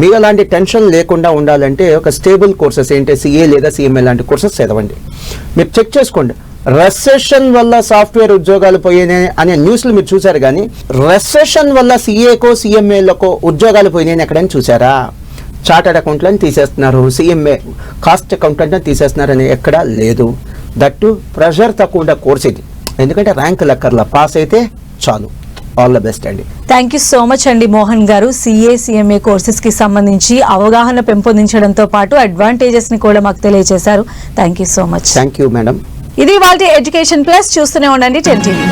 మీ అలాంటి టెన్షన్ లేకుండా ఉండాలంటే ఒక స్టేబుల్ కోర్సెస్ ఏంటి సిఏ లేదా సిఎంఏ లాంటి కోర్సెస్ చదవండి. మీరు చెక్ చేసుకోండి. రెసెషన్ వల్ల సాఫ్ట్వేర్ ఉద్యోగాలు పోయినాయి అనే న్యూస్లు మీరు చూశారు కానీ రెసెషన్ వల్ల సిఏకో సిఎంఏలకో ఉద్యోగాలు పోయినాయని ఎక్కడైనా చూసారా చార్టెడ్ అకౌంట్లను తీసేస్తున్నారు సిఎంఏ కాస్ట్ అకౌంటెంట్ తీసేస్తున్నారని ఎక్కడా లేదు. దట్టు ప్రెషర్ తక్కువ కోర్స్ ఇది. ఎందుకంటే ర్యాంక్ లెక్కర్లో పాస్ అయితే చాలు. ఆల్ ద బెస్ట్ అండి థ్యాంక్ యూ సో మచ్ అండి మోహన్ గారు. సిఏ సిఎంఏ కోర్సెస్కి సంబంధించి అవగాహన పెంపొందించడంతో పాటు అడ్వాంటేజెస్ని కూడా మాకు తెలియజేశారు. Thank you so much thank you madam ఇది వాళ్ళ ఎడ్యుకేషన్ ప్లస్ చూస్తూనే ఉండండి. Ten TV